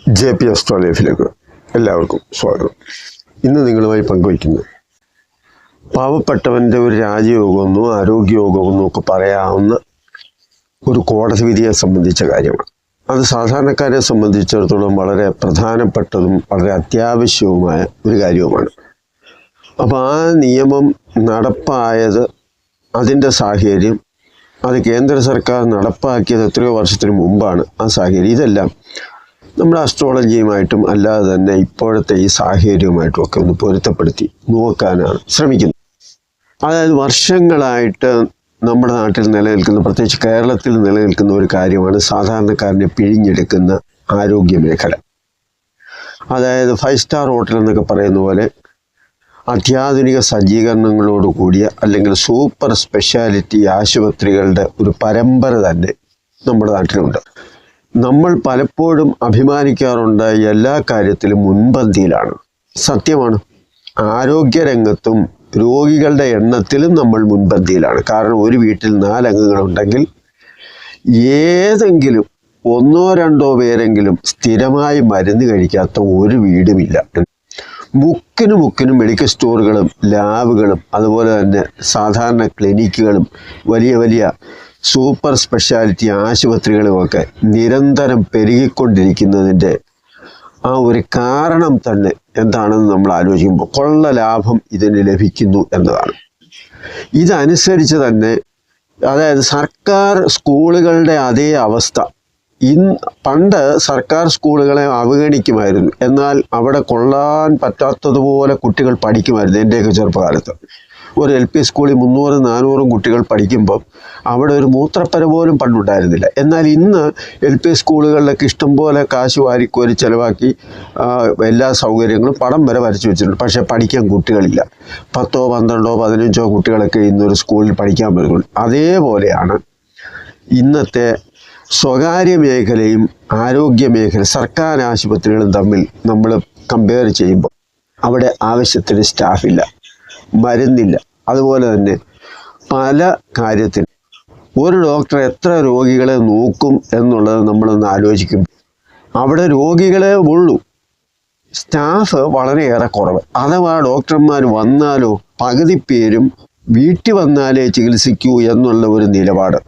J P അസ്ട്രോലൈഫിലേക്ക് എല്ലാവർക്കും സ്വാഗതം. ഇന്ന് നിങ്ങളുമായി പങ്കുവയ്ക്കുന്നത് പാവപ്പെട്ടവന്റെ ഒരു രാജയോഗമെന്നോ ആരോഗ്യയോഗമെന്നോ ഒക്കെ പറയാവുന്ന ഒരു കോടതി വിധിയെ സംബന്ധിച്ച കാര്യമാണ്. അത് സാധാരണക്കാരെ സംബന്ധിച്ചിടത്തോളം വളരെ പ്രധാനപ്പെട്ടതും വളരെ അത്യാവശ്യവുമായ ഒരു കാര്യവുമാണ്. അപ്പോൾ ആ നിയമം നടപ്പായത് അതിന്റെ സാഹചര്യം അത് കേന്ദ്ര സർക്കാർ നടപ്പാക്കിയത് എത്രയോ വർഷത്തിന് മുമ്പാണ് ആ സാഹചര്യം. ഇതെല്ലാം നമ്മുടെ അസ്ട്രോളജിയുമായിട്ടും അല്ലാതെ തന്നെ ഇപ്പോഴത്തെ ഈ സാഹചര്യവുമായിട്ടും ഒക്കെ ഒന്ന് പൊരുത്തപ്പെടുത്തി നോക്കാനാണ് ശ്രമിക്കുന്നത്. അതായത് വർഷങ്ങളായിട്ട് നമ്മുടെ നാട്ടിൽ നിലനിൽക്കുന്ന പ്രത്യേകിച്ച് കേരളത്തിൽ നിലനിൽക്കുന്ന ഒരു കാര്യമാണ് സാധാരണക്കാരനെ പിഴിഞ്ഞെടുക്കുന്ന ആരോഗ്യ മേഖല. അതായത് ഫൈവ് സ്റ്റാർ ഹോട്ടൽ എന്നൊക്കെ പറയുന്ന പോലെ അത്യാധുനിക സജ്ജീകരണങ്ങളോട് കൂടിയ അല്ലെങ്കിൽ സൂപ്പർ സ്പെഷ്യാലിറ്റി ആശുപത്രികളുടെ ഒരു പരമ്പര തന്നെ നമ്മുടെ നാട്ടിലുണ്ട്. നമ്മൾ പലപ്പോഴും അഭിമാനിക്കാറുണ്ട് എല്ലാ കാര്യത്തിലും മുൻപന്തിയിലാണ്. സത്യമാണ്. ആരോഗ്യരംഗത്തും രോഗികളുടെ എണ്ണത്തിലും നമ്മൾ മുൻപന്തിയിലാണ്. കാരണം ഒരു വീട്ടിൽ നാലംഗങ്ങളുണ്ടെങ്കിൽ ഏതെങ്കിലും ഒന്നോ രണ്ടോ പേരെങ്കിലും സ്ഥിരമായി മരുന്ന് കഴിക്കാത്ത ഒരു വീടുമില്ല. മുക്കിനും മുക്കിനും മെഡിക്കൽ സ്റ്റോറുകളും ലാബുകളും അതുപോലെ തന്നെ സാധാരണ ക്ലിനിക്കുകളും വലിയ വലിയ സൂപ്പർ സ്പെഷ്യാലിറ്റി ആശുപത്രികളുമൊക്കെ നിരന്തരം പെരുകിക്കൊണ്ടിരിക്കുന്നതിന്റെ ആ ഒരു കാരണം തന്നെ എന്താണെന്ന് നമ്മൾ ആലോചിക്കുമ്പോൾ കൊള്ള ലാഭം ഇതിന് ലഭിക്കുന്നു എന്നതാണ്. ഇതനുസരിച്ച് തന്നെ അതായത് സർക്കാർ സ്കൂളുകളുടെ അതേ അവസ്ഥ. ഇൻ പണ്ട് സർക്കാർ സ്കൂളുകളെ അവഗണിക്കുമായിരുന്നു. എന്നാൽ അവിടെ കൊള്ളാൻ പറ്റാത്തതുപോലെ കുട്ടികൾ പഠിക്കുമായിരുന്നു. എന്റെയൊക്കെ ചെറുപ്പകാലത്ത്. ഒരു എൽ പി സ്കൂളിൽ മുന്നൂറും നാനൂറും കുട്ടികൾ പഠിക്കുമ്പം അവിടെ ഒരു മൂത്രപ്പര പോലും പണ്ടുണ്ടായിരുന്നില്ല. എന്നാൽ ഇന്ന് എൽ പി സ്കൂളുകളിലൊക്കെ ഇഷ്ടംപോലെ കാശ് വാരിക്കോരി ചിലവാക്കി എല്ലാ സൗകര്യങ്ങളും പടം വരെ വരച്ചു വെച്ചിട്ടുണ്ട്. പക്ഷേ പഠിക്കാൻ കുട്ടികളില്ല. പത്തോ പന്ത്രണ്ടോ പതിനഞ്ചോ കുട്ടികളൊക്കെ ഇന്നൊരു സ്കൂളിൽ പഠിക്കാൻ പറ്റുള്ളൂ അതേപോലെയാണ് ഇന്നത്തെ സ്വകാര്യ മേഖലയും ആരോഗ്യ മേഖല സർക്കാർ ആശുപത്രികളും തമ്മിൽ നമ്മൾ കമ്പയർ ചെയ്യുമ്പോൾ അവിടെ ആവശ്യത്തിന് സ്റ്റാഫില്ല മരുന്നില്ല അതുപോലെ തന്നെ പല കാര്യത്തിൽ ഒരു ഡോക്ടർ എത്ര രോഗികളെ നോക്കും എന്നുള്ളത് നമ്മളൊന്ന് ആലോചിക്കും അവിടെ രോഗികളെ ഉള്ളൂ. സ്റ്റാഫ് വളരെയേറെ കുറവ്. അഥവാ ഡോക്ടർമാർ വന്നാലോ പകുതി പേരും വീട്ടിൽ വന്നാലേ ചികിത്സിക്കൂ എന്നുള്ള ഒരു നിലപാട്.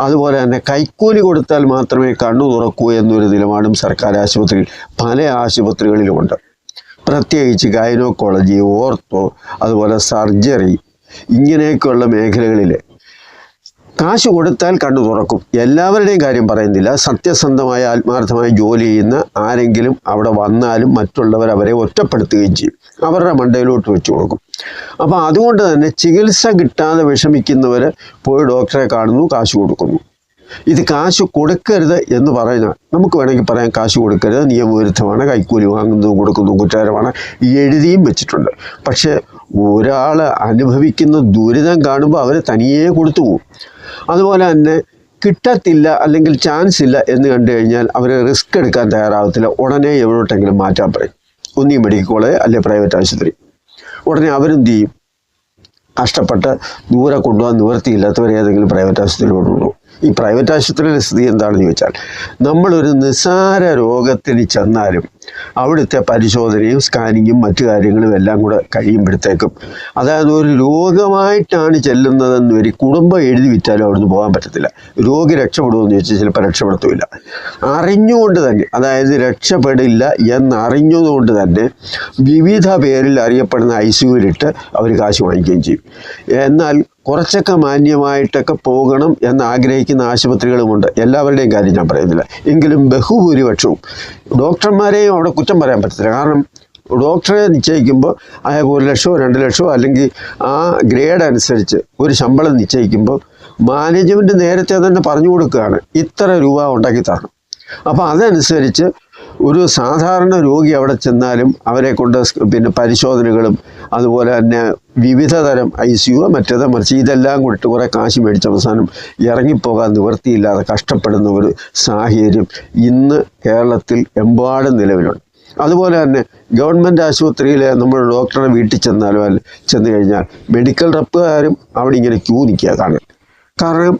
അതുപോലെ തന്നെ കൈക്കൂലി കൊടുത്താൽ മാത്രമേ കണ്ണു തുറക്കൂ എന്നൊരു നിലപാടും സർക്കാർ ആശുപത്രിയിൽ പല ആശുപത്രികളിലുമുണ്ട്. പ്രത്യേകിച്ച് ഗൈനോക്കോളജി ഓർത്തോ അതുപോലെ സർജറി ഇങ്ങനെയൊക്കെയുള്ള മേഖലകളിൽ കാശ് കൊടുത്താൽ കണ്ണു തുറക്കും. എല്ലാവരുടെയും കാര്യം പറയുന്നില്ല. സത്യസന്ധമായ ആത്മാർത്ഥമായി ജോലി ചെയ്യുന്ന ആരെങ്കിലും അവിടെ വന്നാലും മറ്റുള്ളവർ അവരെ ഒറ്റപ്പെടുത്തുകയും ചെയ്യും. അവരുടെ മണ്ടയിലോട്ട് വെച്ച് കൊടുക്കും. അപ്പോൾ അതുകൊണ്ട് തന്നെ ചികിത്സ കിട്ടാതെ വിഷമിക്കുന്നവർ പോയി ഡോക്ടറെ കാണുന്നു കാശ് കൊടുക്കുന്നു. ഇത് കാശ് കൊടുക്കരുത് എന്ന് പറയുന്ന നമുക്ക് വേണമെങ്കിൽ പറയാം കാശ് കൊടുക്കരുത് നിയമവിരുദ്ധമാണ് കൈക്കൂലി വാങ്ങുന്നതും കൊടുക്കുന്നതും കുറ്റകരമാണ് എഴുതിയും വെച്ചിട്ടുണ്ട്. പക്ഷേ ഒരാൾ അനുഭവിക്കുന്ന ദുരിതം കാണുമ്പോൾ അവർ തനിയെ കൊടുത്തു പോകും അതുപോലെ തന്നെ കിട്ടത്തില്ല അല്ലെങ്കിൽ ചാൻസ് ഇല്ല എന്ന് കണ്ടു കഴിഞ്ഞാൽ അവർ റിസ്ക് എടുക്കാൻ തയ്യാറാവത്തില്ല. ഉടനെ എവിടോട്ടെങ്കിലും മാറ്റാൻ പറയും. ഒന്നീ മെഡിക്കൽ കോളേജ് അല്ലെ പ്രൈവറ്റ് ആശുപത്രി. ഉടനെ അവരെന്ത് ചെയ്യും? കഷ്ടപ്പെട്ട് ദൂരെ കൊണ്ടുപോകാൻ നിവൃത്തിയില്ലാത്തവർ ഏതെങ്കിലും പ്രൈവറ്റ് ആശുപത്രിയിലോട്ട് കൊണ്ടുപോകും. ഈ പ്രൈവറ്റ് ആശുപത്രിയിലെ സ്ഥിതി എന്താണെന്ന് ചോദിച്ചാൽ നമ്മളൊരു നിസ്സാര രോഗത്തിന് ചെന്നാലും അവിടുത്തെ പരിശോധനയും സ്കാനിങ്ങും മറ്റു കാര്യങ്ങളും എല്ലാം കൂടെ കഴിയുമ്പോഴത്തേക്കും അതായത് ഒരു രോഗമായിട്ടാണ് ചെല്ലുന്നതെന്ന് ഒരു കുടുംബം എഴുതി വിറ്റാലും അവിടുന്ന് പോകാൻ പറ്റത്തില്ല. രോഗി രക്ഷപ്പെടുമെന്ന് ചോദിച്ചാൽ ചിലപ്പോൾ രക്ഷപ്പെടുത്തില്ല. അറിഞ്ഞുകൊണ്ട് തന്നെ അതായത് രക്ഷപ്പെടില്ല എന്നറിഞ്ഞതുകൊണ്ട് തന്നെ വിവിധ പേരിൽ അറിയപ്പെടുന്ന ഐ സിയുവിലിട്ട് അവർ കാശ് വാങ്ങിക്കുകയും ചെയ്യും. എന്നാൽ കുറച്ചൊക്കെ മാന്യമായിട്ടൊക്കെ പോകണം എന്ന് ആഗ്രഹിക്കുന്ന ആശുപത്രികളുമുണ്ട്. എല്ലാവരുടെയും കാര്യം ഞാൻ പറയുന്നില്ല. എങ്കിലും ബഹുഭൂരിപക്ഷവും ഡോക്ടർമാരെയും അവിടെ കുറ്റം പറയാൻ പറ്റത്തില്ല. കാരണം ഡോക്ടറെ നിശ്ചയിക്കുമ്പോൾ അയാൾക്ക് ഒരു ലക്ഷമോ രണ്ട് ലക്ഷമോ അല്ലെങ്കിൽ ആ ഗ്രേഡ് അനുസരിച്ച് ഒരു ശമ്പളം നിശ്ചയിക്കുമ്പോൾ മാനേജ്മെന്റ് നേരത്തെ തന്നെ പറഞ്ഞു കൊടുക്കുകയാണ്. ഇത്ര രൂപ ഉണ്ടാക്കി തരണം. അപ്പോൾ അതനുസരിച്ച് ഒരു സാധാരണ രോഗി അവിടെ ചെന്നാലും അവരെ കൊണ്ട് പിന്നെ പരിശോധനകളും അതുപോലെ തന്നെ വിവിധ തരം ഐ സിയുവോ മറ്റേതോ മറിച്ച് ഇതെല്ലാം കൂടിയിട്ട് കുറേ കാശ് മേടിച്ച അവസാനം ഇറങ്ങിപ്പോകാൻ നിവൃത്തിയില്ലാതെ കഷ്ടപ്പെടുന്ന ഒരു സാഹചര്യം ഇന്ന് കേരളത്തിൽ എമ്പാടും നിലവിലുണ്ട്. അതുപോലെ തന്നെ ഗവൺമെന്റ് ആശുപത്രിയിൽ നമ്മൾ ഡോക്ടറെ വീട്ടിൽ ചെന്നാലും അല്ല ചെന്ന് കഴിഞ്ഞാൽ മെഡിക്കൽ റെപ്പുകാരും അവിടെ ഇങ്ങനെ ക്യൂ നിൽക്കുക കാണാൻ കാരണം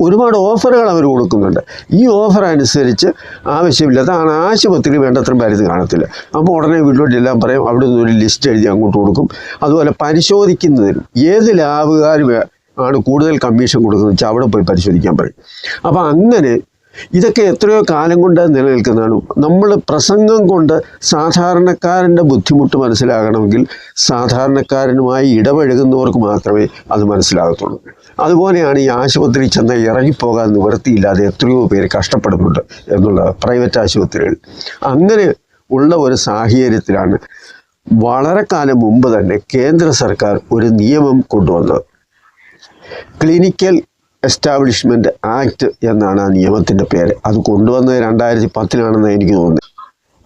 ഒരുപാട് ഓഫറുകൾ അവർ കൊടുക്കുന്നുണ്ട്. ഈ ഓഫർ അനുസരിച്ച് ആവശ്യമില്ലാത്ത ആശുപത്രി വേണ്ടത്ര മരുന്ന് കാണത്തില്ല. അപ്പോൾ ഉടനെ വീട്ടിലോട്ടെല്ലാം പറയും. അവിടെ നിന്ന് ഒരു ലിസ്റ്റ് എഴുതി അങ്ങോട്ട് കൊടുക്കും. അതുപോലെ പരിശോധിക്കുന്നതിന് ഏത് ലാബുകാർ ആണ് കൂടുതൽ കമ്മീഷൻ കൊടുക്കുന്നത് വെച്ചാൽ അവിടെ പോയി പരിശോധിക്കാൻ പറയും. അപ്പോൾ അങ്ങനെ ഇതൊക്കെ എത്രയോ കാലം കൊണ്ട് നിലനിൽക്കുന്നതാണ്. നമ്മൾ പ്രസംഗം കൊണ്ട് സാധാരണക്കാരന്റെ ബുദ്ധിമുട്ട് മനസ്സിലാകണമെങ്കിൽ സാധാരണക്കാരനുമായി ഇടപഴകുന്നവർക്ക് മാത്രമേ അത് മനസ്സിലാകത്തുള്ളൂ. അതുപോലെയാണ് ഈ ആശുപത്രി ചെന്ന് ഇറങ്ങിപ്പോകാൻ നിവൃത്തിയില്ലാതെ എത്രയോ പേര് കഷ്ടപ്പെടുന്നുണ്ട് എന്നുള്ള പ്രൈവറ്റ് ആശുപത്രികൾ അങ്ങനെ ഉള്ള ഒരു സാഹചര്യത്തിലാണ് വളരെ കാലം മുമ്പ് തന്നെ കേന്ദ്ര സർക്കാർ ഒരു നിയമം കൊണ്ടുവന്നത്. ക്ലിനിക്കൽ എസ്റ്റാബ്ലിഷ്മെന്റ് ആക്ട് എന്നാണ് ആ നിയമത്തിന്റെ പേര്. അത് കൊണ്ടുവന്നത് രണ്ടായിരത്തി പത്തിലാണെന്ന് എനിക്ക് തോന്നുന്നത്.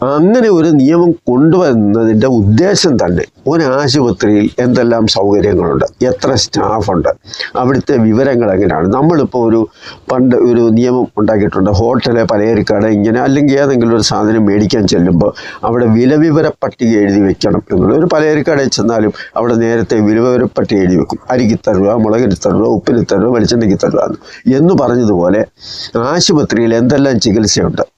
അങ്ങനെ ഒരു നിയമം കൊണ്ടുവരുന്നതിന്റെ ഉദ്ദേശം തന്നെ ഒരു ആശുപത്രിയിൽ എന്തെല്ലാം സൗകര്യങ്ങളുണ്ട്? എത്ര സ്റ്റാഫുണ്ട്? അവിടുത്തെ വിവരങ്ങൾ എങ്ങനെയാണ്? നമ്മളിപ്പോൾ ഒരു പണ്ട് ഒരു നിയമം ഉണ്ടാക്കിയിട്ടുണ്ട്. ഹോട്ടൽ പലചരക്കാട് ഇങ്ങനെ അല്ലെങ്കിൽ ഏതെങ്കിലും ഒരു സാധനം മേടിക്കാൻ ചെല്ലുമ്പോൾ അവിടെ വിലവിവര പട്ടിക എഴുതി വെക്കണം എന്നുള്ള ഒരു പലചരക്കാടെ ചെന്നാലും അവിടെ നേരത്തെ വിലവിവര പട്ടിക എഴുതി വെക്കും. അരിക്ക് രൂപ മുളകിന് രൂപ ഉപ്പിന് രൂപ വെളിച്ചെണ്ണയ്ക്ക് രൂപ എന്ന് പറഞ്ഞതുപോലെ ആശുപത്രിയിൽ എന്തെല്ലാം ചികിത്സയുണ്ട്?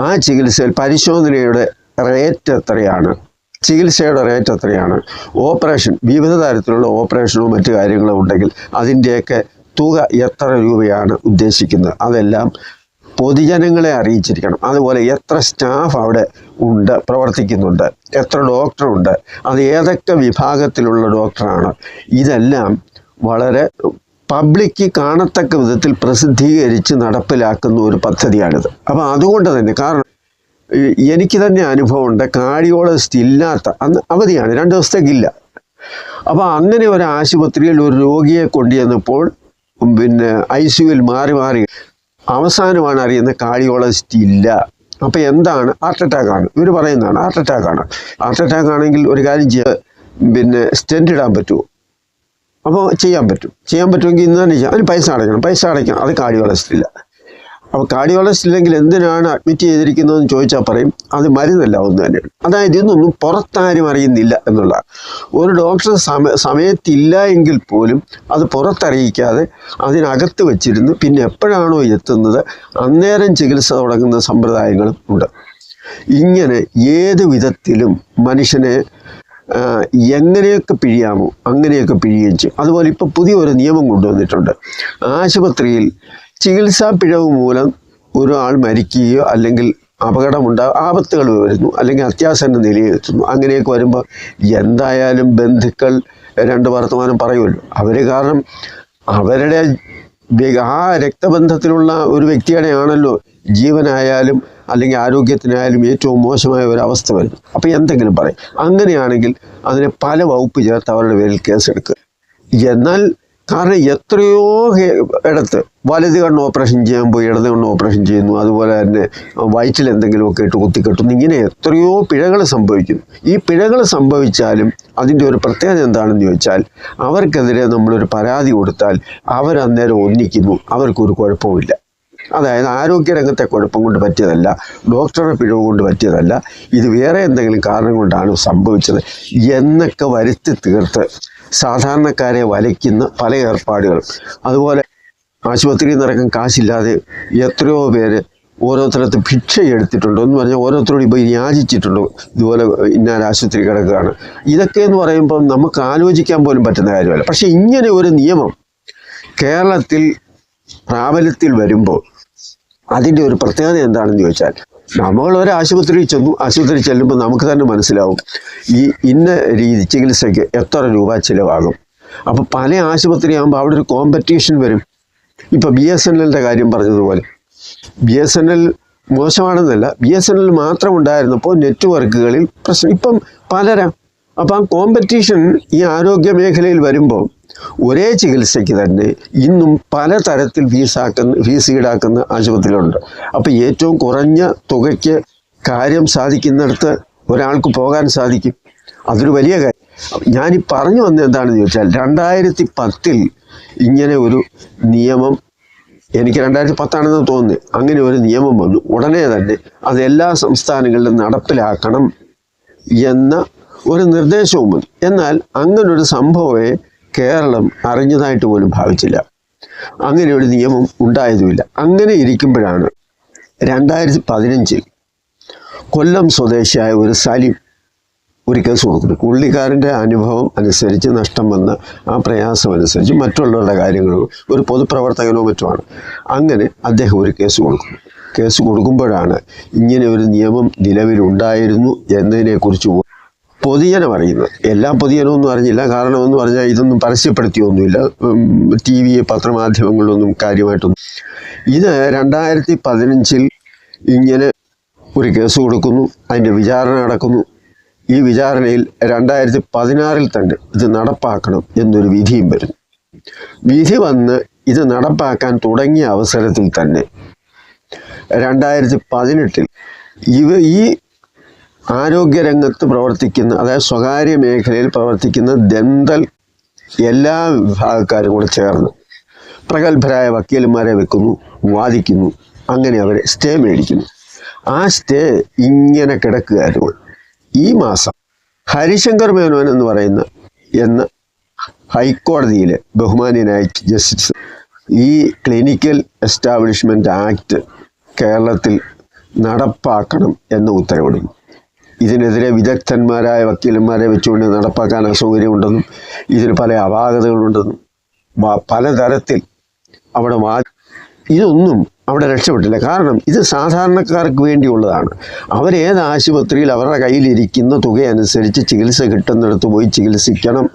ആ ചികിത്സയിൽ പരിശോധനയുടെ റേറ്റ് എത്രയാണ്? ചികിത്സയുടെ റേറ്റ് എത്രയാണ്? ഓപ്പറേഷൻ വിവിധ തരത്തിലുള്ള ഓപ്പറേഷനോ മറ്റു കാര്യങ്ങളോ ഉണ്ടെങ്കിൽ അതിന്റെയൊക്കെ തുക എത്ര രൂപയാണ് ഉദ്ദേശിക്കുന്നത്? അതെല്ലാം പൊതുജനങ്ങളെ അറിയിച്ചിരിക്കണം. അതുപോലെ എത്ര സ്റ്റാഫ് അവിടെ ഉണ്ട് പ്രവർത്തിക്കുന്നുണ്ട് എത്ര ഡോക്ടറുണ്ട് അത് ഏതൊക്കെ വിഭാഗത്തിലുള്ള ഡോക്ടറാണ് ഇതെല്ലാം വളരെ പബ്ലിക്ക് കാണത്തക്ക വിധത്തിൽ പ്രസിദ്ധീകരിച്ച് നടപ്പിലാക്കുന്ന ഒരു പദ്ധതിയാണിത്. അപ്പോൾ അതുകൊണ്ട് തന്നെ കാരണം എനിക്ക് തന്നെ അനുഭവമുണ്ട് കാർഡിയോളജിസ്റ്റ് ഇല്ലാത്ത അന്ന് അവധിയാണ് രണ്ട് ദിവസത്തേക്കില്ല അപ്പോൾ അങ്ങനെ ഒരു ആശുപത്രിയിൽ ഒരു രോഗിയെ കൊണ്ടുചെന്നപ്പോൾ പിന്നെ ഐ സിയുവിൽ മാറി മാറി അവസാനമാണ് അറിയുന്നത് കാർഡിയോളജിസ്റ്റ് ഇല്ല. അപ്പോൾ എന്താണ്? ഹാർട്ട് അറ്റാക്ക് ആണ് ഇവർ പറയുന്നതാണ് ഹാർട്ട് അറ്റാക്ക് ആണ് ഹാർട്ട് അറ്റാക്ക് ആണെങ്കിൽ ഒരു കാര്യം ചെയ്യുക പിന്നെ സ്റ്റെന്റ് ഇടാൻ പറ്റുമോ? അപ്പോൾ ചെയ്യാൻ പറ്റും. ചെയ്യാൻ പറ്റുമെങ്കിൽ ഇന്ന് തന്നെ ചെയ്യാം. അതിന് പൈസ അടയ്ക്കണം. പൈസ അടയ്ക്കണം. അത് കാർഡിയോളജിസ്റ്റ് ഇല്ല അപ്പോൾ കാർഡിയോളജിസ്റ്റ് ഇല്ലെങ്കിൽ എന്തിനാണ് അഡ്മിറ്റ് ചെയ്തിരിക്കുന്നതെന്ന് ചോദിച്ചാൽ പറയും. അത് മരുന്നല്ല ഒന്ന് തന്നെയാണ്. അതായത് ഇതൊന്നും പുറത്താരും അറിയുന്നില്ല എന്നുള്ള. ഒരു ഡോക്ടർ സമയ സമയത്തില്ല എങ്കിൽ പോലും അത് പുറത്തറിയിക്കാതെ അതിനകത്ത് വെച്ചിരുന്ന് പിന്നെ എപ്പോഴാണോ എത്തുന്നത് അന്നേരം ചികിത്സ തുടങ്ങുന്ന സമ്പ്രദായങ്ങളും ഉണ്ട്. ഇങ്ങനെ ഏത് വിധത്തിലും മനുഷ്യനെ എങ്ങനെയൊക്കെ പിഴിയാമോ അങ്ങനെയൊക്കെ പിഴിയുകയും ചെയ്യും. അതുപോലെ ഇപ്പോൾ പുതിയൊരു നിയമം കൊണ്ടുവന്നിട്ടുണ്ട്. ആശുപത്രിയിൽ ചികിത്സാ പിഴവ് മൂലം ഒരാൾ മരിക്കുകയോ അല്ലെങ്കിൽ അപകടമുണ്ടാ ആപത്തുകൾ വരുന്നു അല്ലെങ്കിൽ അത്യാസന്ന നിലയിലെത്തുന്നു അങ്ങനെയൊക്കെ വരുമ്പോൾ എന്തായാലും ബന്ധുക്കൾ രണ്ട് വർത്തമാനം പറയുമല്ലോ. അവർ കാരണം അവരുടെ ആ രക്തബന്ധത്തിലുള്ള ഒരു വ്യക്തിയുടെ ആണല്ലോ ജീവനായാലും അല്ലെങ്കിൽ ആരോഗ്യത്തിനായാലും ഏറ്റവും മോശമായ ഒരു വരുന്നു. അപ്പോൾ എന്തെങ്കിലും പറയും. അങ്ങനെയാണെങ്കിൽ അതിനെ പല വകുപ്പ് ചേർത്ത് അവരുടെ പേരിൽ കേസെടുക്കുക. എന്നാൽ കാരണം എത്രയോ ഇടത്ത് വലത് കണ്ണ് ഓപ്പറേഷൻ ചെയ്യാൻ പോയി ഇടത് കണ്ണ് ഓപ്പറേഷൻ ചെയ്യുന്നു. അതുപോലെ തന്നെ വയറ്റിൽ എന്തെങ്കിലുമൊക്കെ ഇട്ട് കുത്തിക്കെട്ടുന്നു. ഇങ്ങനെ എത്രയോ പിഴകൾ സംഭവിക്കുന്നു. ഈ പിഴകൾ സംഭവിച്ചാലും അതിന്റെ ഒരു പ്രത്യേകത എന്താണെന്ന് ചോദിച്ചാൽ അവർക്കെതിരെ നമ്മളൊരു പരാതി കൊടുത്താൽ അവരന്നേരം ഒന്നിക്കുന്നു. അവർക്കൊരു കുഴപ്പവുമില്ല. അതായത് ആരോഗ്യരംഗത്തെ കുഴപ്പം കൊണ്ട് പറ്റിയതല്ല ഡോക്ടറുടെ പിഴവ് കൊണ്ട് പറ്റിയതല്ല ഇത് വേറെ എന്തെങ്കിലും കാരണം കൊണ്ടാണ് സംഭവിച്ചത് എന്നൊക്കെ വരുത്തി തീർത്ത് സാധാരണക്കാരെ വലയ്ക്കുന്ന പല ഏർപ്പാടുകളും അതുപോലെ ആശുപത്രിയിൽ നിന്നിറക്കാൻ കാശില്ലാതെ എത്രയോ പേര് ഓരോരുത്തരത്ത് ഭിക്ഷ എടുത്തിട്ടുണ്ട് എന്ന് പറഞ്ഞാൽ ഓരോരുത്തരോട് ഇപ്പോൾ യാചിച്ചിട്ടുണ്ട്. ഇതുപോലെ ഇന്ന ആശുപത്രി കിടക്കുകയാണ്. ഇതൊക്കെ എന്ന് പറയുമ്പോൾ നമുക്ക് ആലോചിക്കാൻ പോലും പറ്റുന്ന കാര്യമല്ല. പക്ഷേ ഇങ്ങനെ ഒരു നിയമം കേരളത്തിൽ പ്രാബല്യത്തിൽ വരുമ്പോൾ അതിന്റെ ഒരു പ്രത്യേകത എന്താണെന്ന് ചോദിച്ചാൽ നമ്മൾ ഒരു ആശുപത്രിയിൽ ചെന്നു ആശുപത്രി ചെല്ലുമ്പോൾ നമുക്ക് തന്നെ മനസ്സിലാവും ഈ ഇന്ന രീതി ചികിത്സയ്ക്ക് എത്ര രൂപ ചിലവാകും. അപ്പോൾ പല ആശുപത്രി ആകുമ്പോൾ അവിടെ ഒരു കോമ്പറ്റീഷൻ വരും. ഇപ്പോൾ ബി എസ് എൻ എല്ലിന്റെ കാര്യം പറഞ്ഞതുപോലെ ബി എസ് എൻ എൽ മോശമാണെന്നല്ല ബി എസ് എൻ എൽ മാത്രം ഉണ്ടായിരുന്നപ്പോൾ നെറ്റ്വർക്കുകളിൽ പ്രശ്നം. ഇപ്പം പലരാ. അപ്പം ആ കോമ്പറ്റീഷൻ ഈ ആരോഗ്യ മേഖലയിൽ വരുമ്പോൾ ഒരേ ചികിത്സയ്ക്ക് തന്നെ ഇന്നും പലതരത്തിൽ ഫീസാക്കുന്ന ഫീസ് ഈടാക്കുന്ന ആശുപത്രികളുണ്ട്. അപ്പോൾ ഏറ്റവും കുറഞ്ഞ തുകയ്ക്ക് കാര്യം സാധിക്കുന്നിടത്ത് ഒരാൾക്ക് പോകാൻ സാധിക്കും. അതൊരു വലിയ കാര്യം. ഞാൻ ഈ പറഞ്ഞു വന്ന എന്താണെന്ന് ചോദിച്ചാൽ രണ്ടായിരത്തി പത്തിൽ ഇങ്ങനെ ഒരു നിയമം എനിക്ക് രണ്ടായിരത്തി പത്താണെന്ന് തോന്നി അങ്ങനെ ഒരു നിയമം വന്നു. ഉടനെ തന്നെ അത് എല്ലാ സംസ്ഥാനങ്ങളിലും നടപ്പിലാക്കണം എന്ന ഒരു നിർദ്ദേശവും വന്നു. എന്നാൽ അങ്ങനൊരു സംഭവമേ കേരളം അറിഞ്ഞതായിട്ട് പോലും ഭാവിച്ചില്ല. അങ്ങനെ ഒരു നിയമം ഉണ്ടായതുമില്ല. അങ്ങനെ ഇരിക്കുമ്പോഴാണ് രണ്ടായിരത്തി പതിനഞ്ചിൽ കൊല്ലം സ്വദേശിയായ ഒരു സലിം ഒരു കേസ് കൊടുക്കുന്നു പുള്ളിക്കാരന്റെ അനുഭവം അനുസരിച്ച് നഷ്ടം വന്ന ആ പ്രയാസം അനുസരിച്ച് മറ്റുള്ളവരുടെ കാര്യങ്ങളോ ഒരു പൊതുപ്രവർത്തകനോ മറ്റുമാണ്. അങ്ങനെ അദ്ദേഹം ഒരു കേസ് കൊടുക്കുന്നു കേസ് കൊടുക്കുമ്പോഴാണ് ഇങ്ങനെ ഒരു നിയമം നിലവിലുണ്ടായിരുന്നു എന്നതിനെക്കുറിച്ച് പൊതുജനം അറിയുന്നത്. എല്ലാ പൊതുജനമൊന്നും അറിഞ്ഞില്ല. കാരണം എന്ന് പറഞ്ഞാൽ ഇതൊന്നും പരസ്യപ്പെടുത്തിയൊന്നുമില്ല. ടി വി പത്രമാധ്യമങ്ങളിലൊന്നും കാര്യമായിട്ടൊന്നും. ഇത് രണ്ടായിരത്തി പതിനഞ്ചിൽ ഇങ്ങനെ ഒരു കേസ് കൊടുക്കുന്നു. അതിന്റെ വിചാരണ നടക്കുന്നു. ഈ വിചാരണയിൽ രണ്ടായിരത്തി പതിനാറിൽ തന്നെ ഇത് നടപ്പാക്കണം എന്നൊരു വിധിയും വരുന്നു. വിധി വന്ന് ഇത് നടപ്പാക്കാൻ തുടങ്ങിയ അവസരത്തിൽ തന്നെ രണ്ടായിരത്തി പതിനെട്ടിൽ ഇവ ഈ ആരോഗ്യരംഗത്ത് പ്രവർത്തിക്കുന്ന അതായത് സ്വകാര്യ മേഖലയിൽ പ്രവർത്തിക്കുന്ന ദന്തൽ എല്ലാ വിഭാഗക്കാരും കൂടെ ചേർന്ന് പ്രഗത്ഭരായ വക്കീലന്മാരെ വെക്കുന്നു വാദിക്കുന്നു അങ്ങനെ അവരെ സ്റ്റേ മേടിക്കുന്നു. ആ സ്റ്റേ ഇങ്ങനെ കിടക്കുകയായിരുന്നു. ഈ മാസം ഹരിശങ്കർ മേനോൻ എന്ന് പറയുന്ന എന്ന ഹൈക്കോടതിയിലെ ബഹുമാന്യനായ ജസ്റ്റിസ് ഈ ക്ലിനിക്കൽ എസ്റ്റാബ്ലിഷ്മെന്റ് ആക്ട് കേരളത്തിൽ നടപ്പാക്കണം എന്ന് ഉത്തരവിടുന്നു. ഇതിനെതിരെ വിദഗ്ധന്മാരായ വക്കീലന്മാരെ വെച്ചുകൊണ്ട് നടപ്പാക്കാൻ അസൗകര്യമുണ്ടെന്നും ഇതിന് പല അപാകതകളുണ്ടെന്നും പലതരത്തിൽ അവിടെ വാ ഇതൊന്നും അവിടെ രക്ഷപ്പെട്ടില്ല. കാരണം ഇത് സാധാരണക്കാർക്ക് വേണ്ടിയുള്ളതാണ്. അവരേത് ആശുപത്രിയിൽ അവരുടെ കയ്യിലിരിക്കുന്ന തുക അനുസരിച്ച് ചികിത്സ കിട്ടുന്നിടത്ത് പോയി ചികിത്സിക്കണം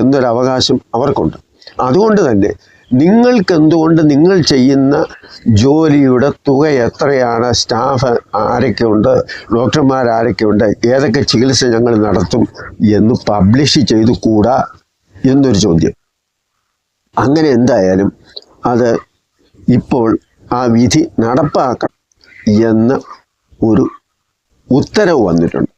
എന്നൊരവകാശം അവർക്കുണ്ട്. അതുകൊണ്ട് തന്നെ നിങ്ങൾക്ക് എന്തുകൊണ്ട് നിങ്ങൾ ചെയ്യുന്ന ജോലിയുടെ തുക എത്രയാണ്? സ്റ്റാഫ് ആരൊക്കെയുണ്ട്? ഡോക്ടർമാർ ആരൊക്കെയുണ്ട്? ഏതൊക്കെ ചികിത്സ ഞങ്ങൾ നടത്തും എന്ന് പബ്ലിഷ് ചെയ്തു കൂടാ എന്നൊരു ചോദ്യം. അങ്ങനെ എന്തായാലും അത് ഇപ്പോൾ ആ വിധി നടപ്പാക്കണം എന്ന് ഒരു ഉത്തരവ് വന്നിട്ടുണ്ട്.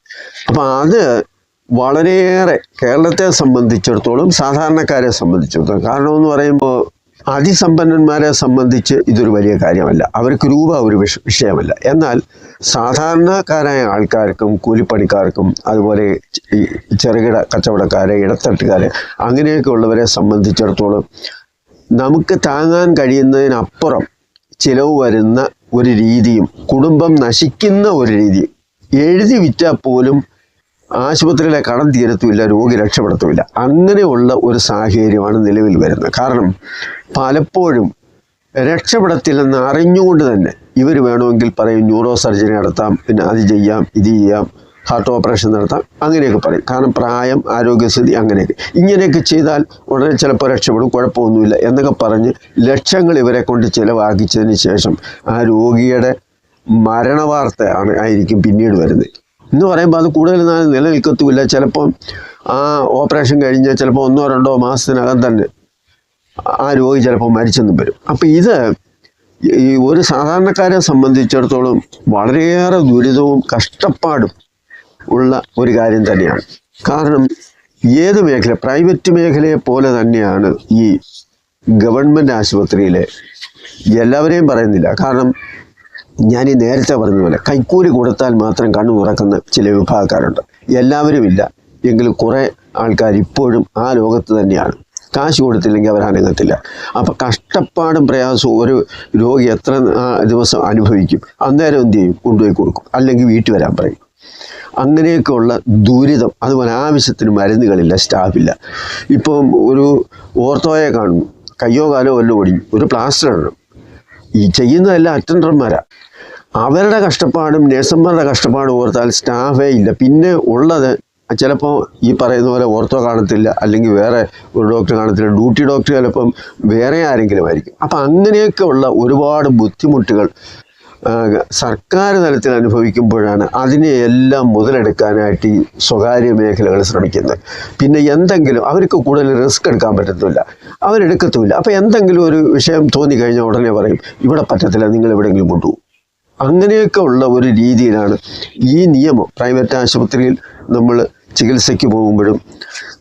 അപ്പം അത് വളരെയേറെ കേരളത്തെ സംബന്ധിച്ചിടത്തോളം സാധാരണക്കാരെ സംബന്ധിച്ചിടത്തോളം. കാരണം എന്ന് പറയുമ്പോൾ അതിസമ്പന്നന്മാരെ സംബന്ധിച്ച് ഇതൊരു വലിയ കാര്യമല്ല. അവർക്ക് രൂപ ഒരു വിഷ വിഷയമല്ല. എന്നാൽ സാധാരണക്കാരായ ആൾക്കാർക്കും കൂലിപ്പണിക്കാർക്കും അതുപോലെ ഈ ചെറുകിട കച്ചവടക്കാരെ ഇടത്തട്ടുകാരെ അങ്ങനെയൊക്കെ ഉള്ളവരെ സംബന്ധിച്ചിടത്തോളം നമുക്ക് താങ്ങാൻ കഴിയുന്നതിനപ്പുറം ചിലവ് വരുന്ന ഒരു രീതിയും കുടുംബം നശിക്കുന്ന ഒരു രീതിയും എഴുതി വിറ്റാൽ പോലും ആശുപത്രിയിലെ കടം തീരത്തുമില്ല രോഗി രക്ഷപ്പെടുത്തുമില്ല. അങ്ങനെയുള്ള ഒരു സാഹചര്യമാണ് നിലവിൽ വരുന്നത്. കാരണം പലപ്പോഴും രക്ഷപ്പെടത്തില്ലെന്ന് അറിഞ്ഞുകൊണ്ട് തന്നെ ഇവർ വേണമെങ്കിൽ പറയും ന്യൂറോ സർജറി നടത്താം പിന്നെ അത് ചെയ്യാം ഇത് ചെയ്യാം ഹാർട്ട് ഓപ്പറേഷൻ നടത്താം അങ്ങനെയൊക്കെ പറയും. കാരണം പ്രായം ആരോഗ്യസ്ഥിതി അങ്ങനെയൊക്കെ. ഇങ്ങനെയൊക്കെ ചെയ്താൽ ഉടനെ ചിലപ്പോൾ രക്ഷപ്പെടും കുഴപ്പമൊന്നുമില്ല എന്നൊക്കെ പറഞ്ഞ് ലക്ഷങ്ങൾ ഇവരെ കൊണ്ട് ചിലവാക്കിച്ചതിന് ശേഷം ആ രോഗിയുടെ മരണവാർത്തയാണ് ആയിരിക്കും പിന്നീട് വരുന്നത്. എന്ന് പറയുമ്പോൾ അത് കൂടുതൽ നാൾ നിലനിൽക്കത്തുമില്ല. ചിലപ്പം ആ ഓപ്പറേഷൻ കഴിഞ്ഞ് ചിലപ്പോൾ ഒന്നോ രണ്ടോ മാസത്തിനകം തന്നെ ആ രോഗി ചിലപ്പോൾ മരിച്ചെന്നും വരും. അപ്പം ഇത് ഈ ഒരു സാധാരണക്കാരെ സംബന്ധിച്ചിടത്തോളം വളരെയേറെ ദുരിതവും കഷ്ടപ്പാടും ഉള്ള ഒരു കാര്യം തന്നെയാണ്. കാരണം ഏത് മേഖല പ്രൈവറ്റ് മേഖലയെ പോലെ തന്നെയാണ് ഈ ഗവൺമെന്റ് ആശുപത്രിയിലെ എല്ലാവരെയും പറയുന്നില്ല. കാരണം ഞാൻ ഈ നേരത്തെ പറഞ്ഞ പോലെ കൈക്കൂലി കൊടുത്താൽ മാത്രം കണ്ണു തുറക്കുന്ന ചില വിഭാഗക്കാരുണ്ട്. എല്ലാവരും ഇല്ല എങ്കിലും കുറേ ആൾക്കാർ ഇപ്പോഴും ആ ലോകത്ത് തന്നെയാണ്. കാശ് കൊടുത്തില്ലെങ്കിൽ അവർ അനങ്ങത്തില്ല. അപ്പം കഷ്ടപ്പാടും പ്രയാസവും ഒരു രോഗി എത്ര ദിവസം അനുഭവിക്കും. അന്നേരം എന്ത് ചെയ്യും? കൊണ്ടുപോയി കൊടുക്കും. അല്ലെങ്കിൽ വീട്ടിൽ വരാൻ പറയും. അങ്ങനെയൊക്കെയുള്ള ദുരിതം അതുപോലെ ആവശ്യത്തിന് മരുന്നുകളില്ല സ്റ്റാഫില്ല. ഇപ്പം ഒരു ഓർത്തോയെ കാണുന്നു. കയ്യോ കാലോ വല്ലതും ഒടിഞ്ഞു ഒരു പ്ലാസ്റ്റർ ഇടണം. ഈ ചെയ്യുന്നതെല്ലാം അറ്റൻഡർമാരാണ് അവരുടെ കഷ്ടപ്പാടും നഴ്സുമാരുടെ കഷ്ടപ്പാടും ഓർത്താൽ സ്റ്റാഫേ ഇല്ല. പിന്നെ ഉള്ളത് ചിലപ്പോൾ ഈ പറയുന്ന പോലെ ഓർത്തോ കാണത്തില്ല അല്ലെങ്കിൽ വേറെ ഒരു ഡോക്ടർ കാണത്തില്ല ഡ്യൂട്ടി ഡോക്ടർ ചിലപ്പം വേറെ ആരെങ്കിലും ആയിരിക്കും. അപ്പം അങ്ങനെയൊക്കെ ഉള്ള ഒരുപാട് ബുദ്ധിമുട്ടുകൾ സർക്കാർ തലത്തിൽ അനുഭവിക്കുമ്പോഴാണ് അതിനെയെല്ലാം മുതലെടുക്കാനായിട്ട് ഈ സ്വകാര്യ മേഖലകൾ ശ്രമിക്കുന്നത്. പിന്നെ എന്തെങ്കിലും അവർക്ക് കൂടുതൽ റിസ്ക് എടുക്കാൻ പറ്റത്തില്ല അവരെടുക്കത്തുമില്ല. അപ്പോൾ എന്തെങ്കിലും ഒരു വിഷയം തോന്നിക്കഴിഞ്ഞാൽ ഉടനെ പറയും ഇവിടെ പറ്റത്തില്ല നിങ്ങൾ എവിടെയെങ്കിലും കൊണ്ടുപോകും. അങ്ങനെയൊക്കെ ഉള്ള ഒരു രീതിയിലാണ് ഈ നിയമം പ്രൈവറ്റ് ആശുപത്രിയിൽ നമ്മൾ ചികിത്സയ്ക്ക് പോകുമ്പോഴും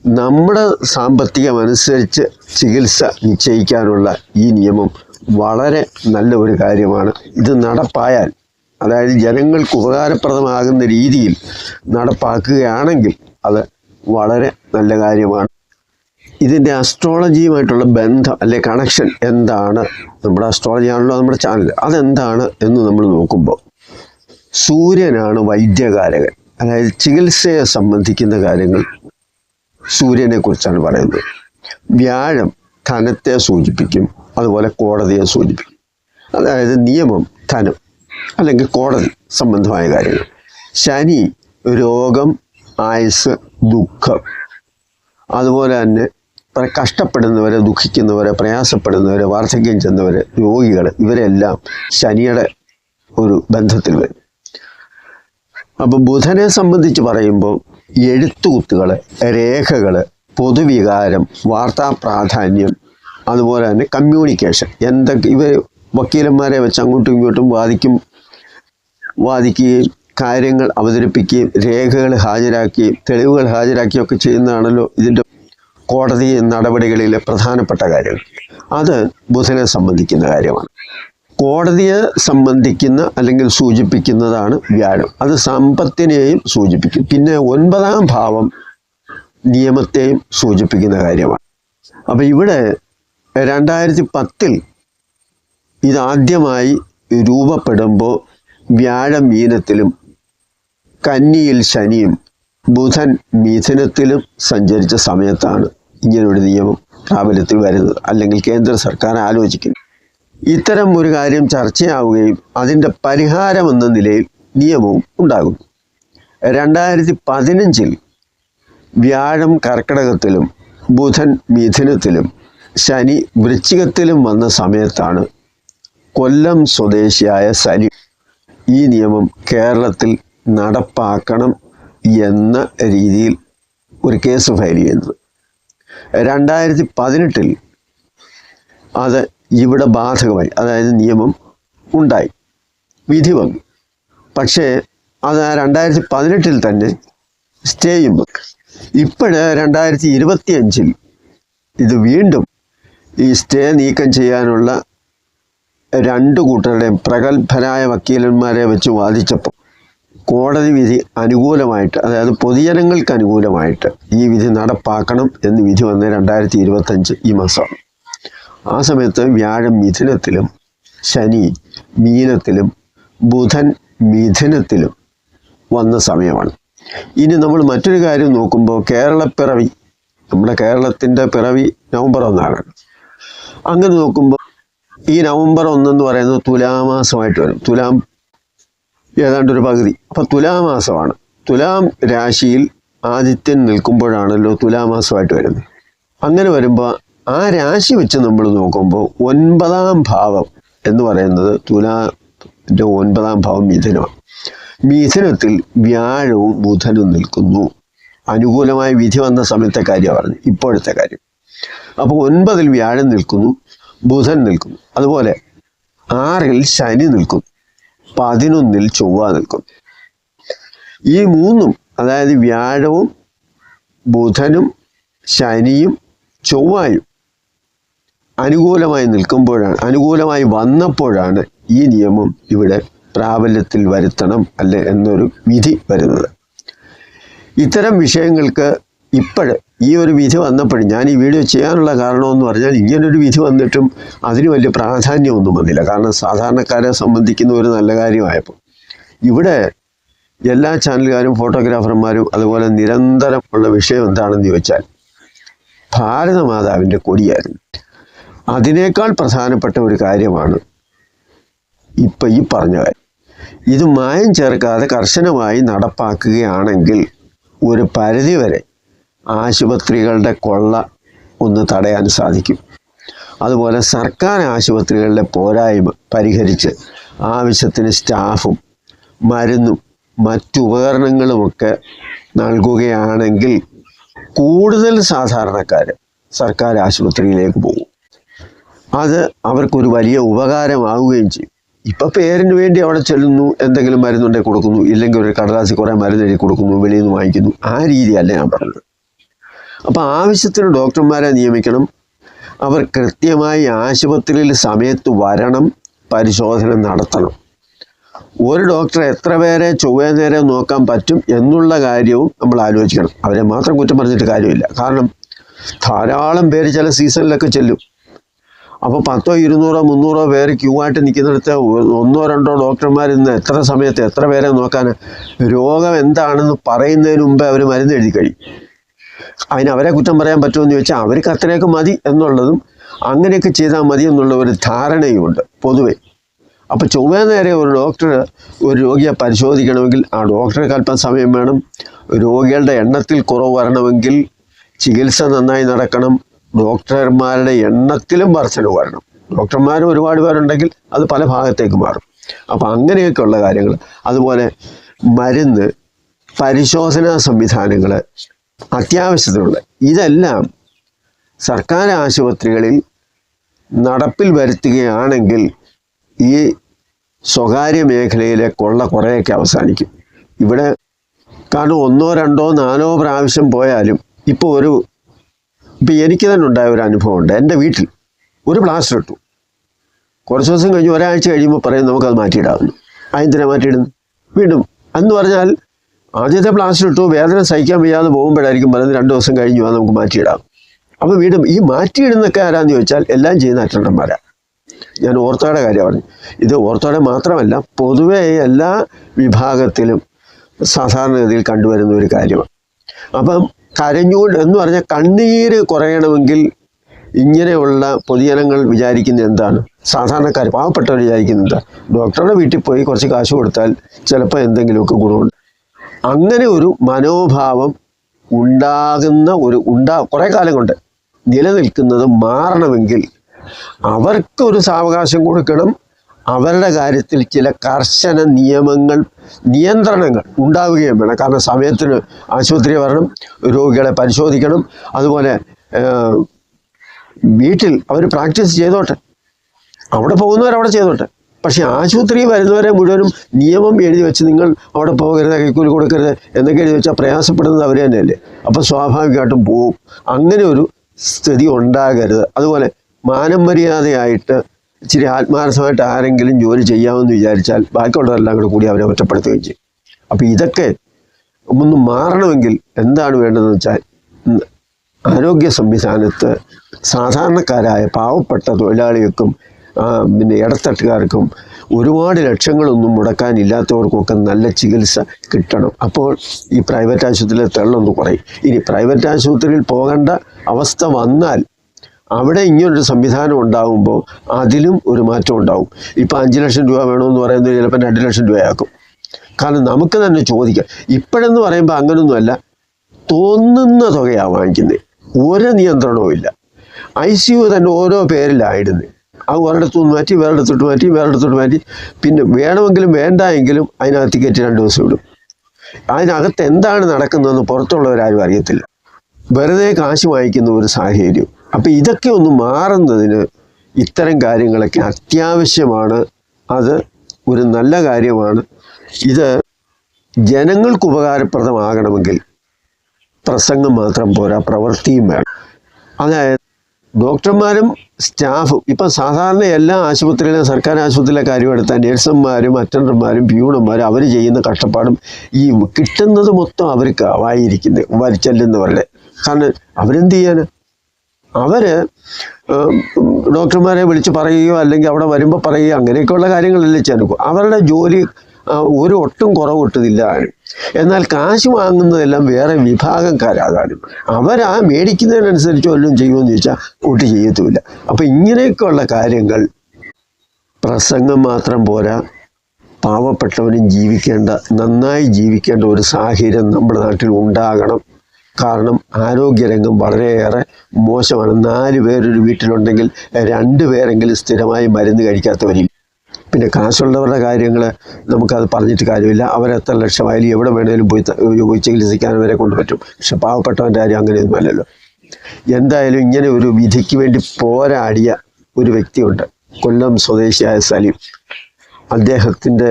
നമ്മുടെ സാമ്പത്തികമനുസരിച്ച് ചികിത്സ നിശ്ചയിക്കാനുള്ള ഈ നിയമം വളരെ നല്ല ഒരു കാര്യമാണ്. ഇത് നടപ്പായാൽ അതായത് ജനങ്ങൾക്ക് ഉപകാരപ്രദമാകുന്ന രീതിയിൽ നടപ്പാക്കുകയാണെങ്കിൽ അത് വളരെ നല്ല കാര്യമാണ്. ഇതിന്റെ അസ്ട്രോളജിയുമായിട്ടുള്ള ബന്ധം അല്ലെ കണക്ഷൻ എന്താണ്? നമ്മുടെ അസ്ട്രോളജി ആണല്ലോ നമ്മുടെ ചാനൽ അതെന്താണ് എന്ന് നമ്മൾ നോക്കുമ്പോൾ സൂര്യനാണ് വൈദ്യകാരകൻ. അതായത് ചികിത്സയെ സംബന്ധിക്കുന്ന കാര്യങ്ങൾ സൂര്യനെക്കുറിച്ചാണ് പറയുന്നത്. വ്യാഴം ധനത്തെ സൂചിപ്പിക്കും അതുപോലെ കോടതിയെ സൂചിപ്പിക്കും. അതായത് നിയമം ധനം അല്ലെങ്കിൽ കോടതി സംബന്ധമായ കാര്യങ്ങൾ. ശനി രോഗം ആയുസ് ദുഃഖം. അതുപോലെ തന്നെ കഷ്ടപ്പെടുന്നവരെ ദുഃഖിക്കുന്നവരെ പ്രയാസപ്പെടുന്നവരെ വാർദ്ധക്യം ചെന്നവർ രോഗികൾ ഇവരെല്ലാം ശനിയുടെ ഒരു ബന്ധത്തിൽ വരും. അപ്പം ബുധനെ സംബന്ധിച്ച് പറയുമ്പോൾ എഴുത്തുകുത്തുകൾ രേഖകൾ പൊതുവികാരം വാർത്താ പ്രാധാന്യം അതുപോലെ തന്നെ കമ്മ്യൂണിക്കേഷൻ എന്തൊക്കെ ഇവർ വക്കീലന്മാരെ വെച്ച് അങ്ങോട്ടും ഇങ്ങോട്ടും വാദിക്കും വാദിക്കുകയും കാര്യങ്ങൾ അവതരിപ്പിക്കുകയും രേഖകൾ ഹാജരാക്കുകയും തെളിവുകൾ ഹാജരാക്കുകയും ഒക്കെ ചെയ്യുന്നതാണല്ലോ ഇതിന്റെ കോടതി നടപടികളിലെ പ്രധാനപ്പെട്ട കാര്യങ്ങൾ. അത് ബുധനെ സംബന്ധിക്കുന്ന കാര്യമാണ്. കോടതിയെ സംബന്ധിക്കുന്ന അല്ലെങ്കിൽ സൂചിപ്പിക്കുന്നതാണ് വ്യാഴം. അത് സമ്പത്തിനെയും സൂചിപ്പിക്കും. പിന്നെ ഒൻപതാം ഭാവം നിയമത്തെയും സൂചിപ്പിക്കുന്ന കാര്യമാണ്. അപ്പോൾ ഇവിടെ രണ്ടായിരത്തി പത്തിൽ ഇതാദ്യമായി രൂപപ്പെടുമ്പോൾ വ്യാഴം മീനത്തിലും കന്നിയിൽ ശനിയും ബുധൻ മിഥുനത്തിലും സഞ്ചരിച്ച സമയത്താണ് ഇങ്ങനൊരു നിയമം പ്രാബല്യത്തിൽ വരുന്നത്. അല്ലെങ്കിൽ കേന്ദ്ര സർക്കാർ ആലോചിക്കുന്നു. ഇത്തരം ഒരു കാര്യം ചർച്ചയാവുകയും അതിന്റെ പരിഹാരം എന്ന നിലയിൽ നിയമവും ഉണ്ടാകുന്നു. രണ്ടായിരത്തി പതിനഞ്ചിൽ വ്യാഴം കർക്കിടകത്തിലും ബുധൻ മിഥുനത്തിലും ശനി വൃശ്ചികത്തിലും വന്ന സമയത്താണ് കൊല്ലം സ്വദേശിയായ സലി ഈ നിയമം കേരളത്തിൽ നടപ്പാക്കണം എന്ന രീതിയിൽ ഒരു കേസ് ഫയൽ ചെയ്യുന്നത് രണ്ടായിരത്തി പതിനെട്ടിൽ അത് ഇവിടെ ബാധകമായി അതായത് നിയമം ഉണ്ടായി വിധി വന്നു. പക്ഷേ അത് രണ്ടായിരത്തി പതിനെട്ടിൽ തന്നെ സ്റ്റേ ചെയ്യുമ്പോൾ ഇപ്പോഴ് രണ്ടായിരത്തി ഇരുപത്തി അഞ്ചിൽ ഇത് വീണ്ടും ഈ സ്റ്റേ നീക്കം ചെയ്യാനുള്ള രണ്ട് കൂട്ടരുടെയും പ്രഗത്ഭരായ വക്കീലന്മാരെ വെച്ച് വാദിച്ചപ്പോൾ കോടതി വിധി അനുകൂലമായിട്ട് അതായത് പൊതുജനങ്ങൾക്ക് അനുകൂലമായിട്ട് ഈ വിധി നടപ്പാക്കണം എന്ന് വിധി വന്ന രണ്ടായിരത്തി ഇരുപത്തഞ്ച് ഈ മാസം. ആ സമയത്ത് വ്യാഴം മിഥുനത്തിലും ശനി മീനത്തിലും ബുധൻ മിഥുനത്തിലും വന്ന സമയമാണ്. ഇനി നമ്മൾ മറ്റൊരു കാര്യം നോക്കുമ്പോൾ കേരളപ്പിറവി നമ്മുടെ കേരളത്തിന്റെ പിറവി നവംബർ ഒന്നാണ്. അങ്ങനെ നോക്കുമ്പോൾ ഈ നവംബർ ഒന്നെന്ന് പറയുന്നത് തുലാമാസമായിട്ട് വരും. തുലാം ഏതാണ്ട് ഒരു പകുതി. അപ്പം തുലാമാസമാണ്. തുലാം രാശിയിൽ ആദിത്യൻ നിൽക്കുമ്പോഴാണല്ലോ തുലാമാസമായിട്ട് വരുന്നത്. അങ്ങനെ വരുമ്പോൾ ആ രാശി വെച്ച് നമ്മൾ നോക്കുമ്പോൾ ഒൻപതാം ഭാവം എന്ന് പറയുന്നത് തുലാന്റെ ഒൻപതാം ഭാവം മിഥുനമാണ്. മിഥുനത്തിൽ വ്യാഴവും ബുധനും നിൽക്കുന്നു. അനുകൂലമായ വിധി വന്ന സമയത്തെ കാര്യമാണ് പറഞ്ഞു ഇപ്പോഴത്തെ കാര്യം. അപ്പോൾ ഒൻപതിൽ വ്യാഴം നിൽക്കുന്നു ബുധൻ നിൽക്കുന്നു. അതുപോലെ ആറിൽ ശനി നിൽക്കുന്നു. പതിനൊന്നിൽ ചൊവ്വ നിൽക്കും. ഈ മൂന്നും അതായത് വ്യാഴവും ബുധനും ശനിയും ചൊവ്വായും അനുകൂലമായി നിൽക്കുമ്പോഴാണ് അനുകൂലമായി വന്നപ്പോഴാണ് ഈ നിയമം ഇവിടെ പ്രാബല്യത്തിൽ വരുത്തണം അല്ലെ എന്നൊരു വിധി വരുന്നത്. ഇത്തരം വിഷയങ്ങൾക്ക് ഇപ്പോഴ് ഈ ഒരു വിധി വന്നപ്പോഴും ഞാൻ ഈ വീഡിയോ ചെയ്യാനുള്ള കാരണമെന്ന് പറഞ്ഞാൽ ഇങ്ങനൊരു വിധി വന്നിട്ടും അതിന് വലിയ പ്രാധാന്യമൊന്നും വന്നില്ല. കാരണം സാധാരണക്കാരെ സംബന്ധിക്കുന്ന ഒരു നല്ല കാര്യമായപ്പോൾ ഇവിടെ എല്ലാ ചാനലുകാരും ഫോട്ടോഗ്രാഫർമാരും അതുപോലെ നിരന്തരം ഉള്ള വിഷയം എന്താണെന്ന് ചോദിച്ചാൽ ഭാരതമാതാവിന്റെ കൊടിയായിരുന്നു. അതിനേക്കാൾ പ്രധാനപ്പെട്ട ഒരു കാര്യമാണ് ഇപ്പം ഈ പറഞ്ഞ കാര്യം. ഇത് മായം ചേർക്കാതെ കർശനമായി നടപ്പാക്കുകയാണെങ്കിൽ ഒരു പരിധിവരെ ആശുപത്രികളുടെ കൊള്ള ഒന്ന് തടയാൻ സാധിക്കും. അതുപോലെ സർക്കാർ ആശുപത്രികളുടെ പോരായ്മ പരിഹരിച്ച് ആവശ്യത്തിന് സ്റ്റാഫും മരുന്നും മറ്റുപകരണങ്ങളുമൊക്കെ നൽകുകയാണെങ്കിൽ കൂടുതൽ സാധാരണക്കാർ സർക്കാർ ആശുപത്രിയിലേക്ക് പോകും. അത് അവർക്കൊരു വലിയ ഉപകാരമാവുകയും ചെയ്യും. ഇപ്പം പേരിന് വേണ്ടി അവിടെ ചെല്ലുന്നു എന്തെങ്കിലും മരുന്നുണ്ടെങ്കിൽ കൊടുക്കുന്നു ഇല്ലെങ്കിൽ ഒരു കടലാസിൽ കുറേ മരുന്ന് എഴുതി കൊടുക്കുന്നു വെളിയിൽ നിന്ന് വാങ്ങിക്കുന്നു. ആ രീതിയല്ല ഞാൻ പറഞ്ഞത്. അപ്പോൾ ആവശ്യത്തിന് ഡോക്ടർമാരെ നിയമിക്കണം. അവർ കൃത്യമായി ആശുപത്രിയിൽ സമയത്ത് വരണം പരിശോധന നടത്തണം. ഒരു ഡോക്ടർ എത്ര പേരെ ചൊവ്വേ നേരെ നോക്കാൻ പറ്റും എന്നുള്ള കാര്യവും നമ്മൾ ആലോചിക്കണം. അവരെ മാത്രം കുറ്റം പറഞ്ഞിട്ട് കാര്യമില്ല. കാരണം ധാരാളം പേര് ചില സീസണിലൊക്കെ ചെല്ലും. അപ്പോൾ പത്തോ ഇരുന്നൂറോ മുന്നൂറോ പേര് ക്യൂ ആയിട്ട് നിൽക്കുന്നിടത്ത് ഒന്നോ രണ്ടോ ഡോക്ടർമാർ ഇന്ന് എത്ര സമയത്ത് എത്ര പേരെ നോക്കാൻ രോഗം എന്താണെന്ന് പറയുന്നതിന് മുമ്പേ അവർ മരുന്ന് എഴുതി കഴിയും. അതിന് അവരെ കുറ്റം പറയാൻ പറ്റുമെന്ന് ചോദിച്ചാൽ അവർക്ക് അത്രയൊക്കെ മതി എന്നുള്ളതും അങ്ങനെയൊക്കെ ചെയ്താൽ മതി എന്നുള്ള ഒരു ധാരണയുമുണ്ട് പൊതുവെ. അപ്പോൾ ചൊവ്വേ നേരെ ഒരു ഡോക്ടർ ഒരു രോഗിയെ പരിശോധിക്കണമെങ്കിൽ ആ ഡോക്ടർക്ക് അല്പം സമയം വേണം. രോഗികളുടെ എണ്ണത്തിൽ കുറവ് വരണമെങ്കിൽ ചികിത്സ നന്നായി നടക്കണം. ഡോക്ടർമാരുടെ എണ്ണത്തിലും വർധന വരണം. ഡോക്ടർമാർ ഒരുപാട് പേരുണ്ടെങ്കിൽ അത് പല ഭാഗത്തേക്ക് മാറും. അപ്പോൾ അങ്ങനെയൊക്കെയുള്ള കാര്യങ്ങൾ. അതുപോലെ മരുന്ന് പരിശോധനാ സംവിധാനങ്ങൾ അത്യാവശ്യത്തിനുള്ള ഇതെല്ലാം സർക്കാർ ആശുപത്രികളിൽ നടപ്പിൽ വരുത്തുകയാണെങ്കിൽ ഈ സ്വകാര്യ മേഖലയിലെ കൊള്ള കുറേയൊക്കെ അവസാനിക്കും. ഇവിടെ കാരണം ഒന്നോ രണ്ടോ നാലോ പ്രാവശ്യം പോയാലും ഇപ്പോൾ ഒരു ഇപ്പം എനിക്ക് തന്നെ ഉണ്ടായ ഒരു അനുഭവമുണ്ട്. എന്റെ വീട്ടിൽ ഒരു പ്ലാസ്റ്റർ ഇട്ടു. കുറച്ച് ദിവസം കഴിഞ്ഞ് ഒരാഴ്ച കഴിയുമ്പോൾ പറയും നമുക്കത് മാറ്റിയിടാവുന്നു തന്നെ മാറ്റിയിടുന്നു വീണ്ടും എന്ന് പറഞ്ഞാൽ ആദ്യത്തെ പ്ലാസ്റ്റർ ഇട്ടു വേദന സഹിക്കാൻ വയ്യാതെ പോകുമ്പോഴായിരിക്കും പറയുന്നത് രണ്ട് ദിവസം കഴിഞ്ഞു അത് നമുക്ക് മാറ്റിയിടാം. അപ്പോൾ വീണ്ടും ഈ മാറ്റിയിടുന്നൊക്കെ ആരാന്ന് ചോദിച്ചാൽ എല്ലാം ചെയ്യുന്ന അറ്റൻഡർമാരാണ് ഞാൻ ഓർത്തോയുടെ കാര്യം പറഞ്ഞു. ഇത് ഓർത്തോയുടെ മാത്രമല്ല പൊതുവെ എല്ലാ വിഭാഗത്തിലും സാധാരണഗതിയിൽ കണ്ടുവരുന്ന ഒരു കാര്യമാണ്. അപ്പം കരഞ്ഞുകൊണ്ട് എന്ന് പറഞ്ഞാൽ കണ്ണീര് കുറയണമെങ്കിൽ ഇങ്ങനെയുള്ള പൊതുജനങ്ങൾ വിചാരിക്കുന്ന എന്താണ്? സാധാരണക്കാർ പാവപ്പെട്ടവർ വിചാരിക്കുന്നത് എന്താ? ഡോക്ടറുടെ വീട്ടിൽ പോയി കുറച്ച് കാശ് കൊടുത്താൽ ചിലപ്പോൾ എന്തെങ്കിലുമൊക്കെ ഗുണമുണ്ട്. അങ്ങനെ ഒരു മനോഭാവം ഉണ്ടാകുന്ന ഒരു ഉണ്ടാ കുറേ കാലം കൊണ്ട് നിലനിൽക്കുന്നത് മാറണമെങ്കിൽ അവർക്കൊരു സാവകാശം കൊടുക്കണം. അവരുടെ കാര്യത്തിൽ ചില കർശന നിയമങ്ങൾ നിയന്ത്രണങ്ങൾ ഉണ്ടാവുകയും വേണം. കാരണം സമയത്തിന് ആശുപത്രി വരണം രോഗികളെ പരിശോധിക്കണം. അതുപോലെ വീട്ടിൽ അവർ പ്രാക്ടീസ് ചെയ്തോട്ടെ. അവിടെ പോകുന്നവർ അവിടെ ചെയ്തോട്ടെ. പക്ഷേ ആശുപത്രി വരുന്നവരെ മുഴുവനും നിയമം എഴുതി വെച്ച് നിങ്ങൾ അവിടെ പോകരുത് കൈക്കൂലി കൊടുക്കരുത് എന്നൊക്കെ എഴുതി വെച്ചാൽ പ്രയാസപ്പെടുന്നത് അവർ തന്നെയല്ലേ? അപ്പോൾ സ്വാഭാവികമായിട്ടും പോവും. അങ്ങനെ ഒരു സ്ഥിതി ഉണ്ടാകരുത്. അതുപോലെ മാനം മര്യാദയായിട്ട് ഇച്ചിരി ആത്മാർത്ഥമായിട്ട് ആരെങ്കിലും ജോലി ചെയ്യാമെന്ന് വിചാരിച്ചാൽ ബാക്കിയുള്ളവരെല്ലാം കൂടെ കൂടി അവരെ ഒറ്റപ്പെടുത്തുകയും ചെയ്യും. അപ്പോൾ ഇതൊക്കെ ഒന്ന് മാറണമെങ്കിൽ എന്താണ് വേണ്ടതെന്ന് വെച്ചാൽ ആരോഗ്യ സംവിധാനത്ത് സാധാരണക്കാരായ പാവപ്പെട്ട തൊഴിലാളികൾക്കും പിന്നെ ഇടത്തട്ടുകാർക്കും ഒരുപാട് ലക്ഷങ്ങളൊന്നും മുടക്കാനില്ലാത്തവർക്കൊക്കെ നല്ല ചികിത്സ കിട്ടണം. അപ്പോൾ ഈ പ്രൈവറ്റ് ആശുപത്രിയിലെ തെള്ളൊന്ന് കുറയും ഇനി പ്രൈവറ്റ് ആശുപത്രിയിൽ പോകേണ്ട അവസ്ഥ വന്നാൽ അവിടെ ഇങ്ങനൊരു സംവിധാനം ഉണ്ടാകുമ്പോൾ അതിലും ഒരു മാറ്റം ഉണ്ടാവും. ഇപ്പം അഞ്ച് ലക്ഷം രൂപ വേണമെന്ന് പറയുന്നത് ചിലപ്പോൾ രണ്ട് ലക്ഷം രൂപയാക്കും. കാരണം നമുക്ക് തന്നെ ചോദിക്കാം. ഇപ്പോഴെന്ന് പറയുമ്പോൾ അങ്ങനൊന്നുമല്ല. തോന്നുന്ന തുകയാണ് വാങ്ങിക്കുന്നത്. ഒരു നിയന്ത്രണവും ഇല്ല ഐ സി യു തന്നെ ഓരോ പേരിലായിടുന്നത് അത് ഒരിടത്തു നിന്ന് മാറ്റി വേറെടുത്തോട്ട് മാറ്റി വേറെടുത്തോട്ട് മാറ്റി. പിന്നെ വേണമെങ്കിലും വേണ്ട എങ്കിലും അതിനകത്ത് കയറ്റി രണ്ട് ദിവസം ഇടും. അതിനകത്ത് എന്താണ് നടക്കുന്നതെന്ന് പുറത്തുള്ളവരാരും അറിയത്തില്ല. വെറുതെ കാശ് വാങ്ങിക്കുന്ന ഒരു സാഹചര്യം. അപ്പം ഇതൊക്കെ ഒന്ന് മാറുന്നതിന് ഇത്തരം കാര്യങ്ങളൊക്കെ അത്യാവശ്യമാണ്. അത് ഒരു നല്ല കാര്യമാണ്. ഇത് ജനങ്ങൾക്ക് ഉപകാരപ്രദമാകണമെങ്കിൽ പ്രസംഗം മാത്രം പോരാ പ്രവൃത്തിയും വേണം. അതായത് ഡോക്ടർമാരും സ്റ്റാഫും ഇപ്പം സാധാരണ എല്ലാ ആശുപത്രിയിലും സർക്കാർ ആശുപത്രിയിലെ കാര്യം എടുത്താൽ നേഴ്സന്മാരും അറ്റൻഡർമാരും പ്യൂണന്മാരും അവർ ചെയ്യുന്ന കഷ്ടപ്പാടും ഈ കിട്ടുന്നത് മൊത്തം അവർക്ക് വായിരിക്കുന്നത് വരിച്ചെല്ലുന്നവരുടെ കാരണം അവരെന്ത് ചെയ്യാൻ അവർ ഡോക്ടർമാരെ വിളിച്ച് പറയുകയോ അല്ലെങ്കിൽ അവിടെ വരുമ്പോൾ പറയുകയോ അങ്ങനെയൊക്കെയുള്ള കാര്യങ്ങളല്ലേ ചെറുക്കും അവരുടെ ജോലി ഒരു ഒട്ടും കുറവ് കിട്ടുന്നില്ല ആരും. എന്നാൽ കാശ് വാങ്ങുന്നതെല്ലാം വേറെ വിഭാഗക്കാരാകാനും അവരാ മേടിക്കുന്നതിനനുസരിച്ച് വല്ലതും ചെയ്യുമെന്ന് ചോദിച്ചാൽ കൂട്ടി ചെയ്യത്തുമില്ല. അപ്പം ഇങ്ങനെയൊക്കെയുള്ള കാര്യങ്ങൾ പ്രസംഗം മാത്രം പോരാ. പാവപ്പെട്ടവനും ജീവിക്കേണ്ട നന്നായി ജീവിക്കേണ്ട ഒരു സാഹചര്യം നമ്മുടെ നാട്ടിൽ ഉണ്ടാകണം. കാരണം ആരോഗ്യരംഗം വളരെയേറെ മോശമാണ്. നാല് പേരൊരു വീട്ടിലുണ്ടെങ്കിൽ രണ്ട് പേരെങ്കിലും സ്ഥിരമായി മരുന്ന് കഴിക്കാത്തവരില്ല. പിന്നെ കാശുള്ളവരുടെ കാര്യങ്ങൾ നമുക്കത് പറഞ്ഞിട്ട് കാര്യമില്ല. അവരെത്ര ലക്ഷമായാലും എവിടെ വേണമെങ്കിലും പോയി പോയി ചികിത്സിക്കാൻ അവരെ കൊണ്ട് പറ്റും പക്ഷെ പാവപ്പെട്ടവന്റെ കാര്യം അങ്ങനെയൊന്നുമല്ലല്ലോ എന്തായാലും ഇങ്ങനെ ഒരു വിധിക്ക് വേണ്ടി പോരാടിയ ഒരു വ്യക്തിയുണ്ട്. കൊല്ലം സ്വദേശിയായ സലീം. അദ്ദേഹത്തിന്റെ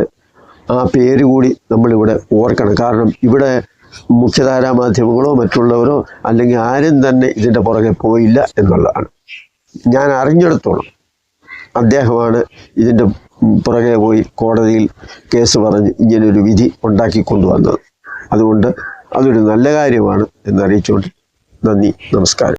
ആ പേര് കൂടി നമ്മളിവിടെ ഓർക്കണം. കാരണം ഇവിടെ മുഖ്യധാരാ മാധ്യമങ്ങളോ മറ്റുള്ളവരോ അല്ലെങ്കിൽ ആരും തന്നെ ഇതിന്റെ പുറകെ പോയില്ല എന്നുള്ളതാണ്. ഞാൻ അറിഞ്ഞിടത്തോളം അദ്ദേഹമാണ് ഇതിന്റെ പുറകെ പോയി കോടതിയിൽ കേസ് പറഞ്ഞ് ഇങ്ങനൊരു വിധി ഉണ്ടാക്കി കൊണ്ടുവന്നത്. അതുകൊണ്ട് അതൊരു നല്ല കാര്യമാണ് എന്നറിയിച്ചുകൊണ്ട് നന്ദി നമസ്കാരം.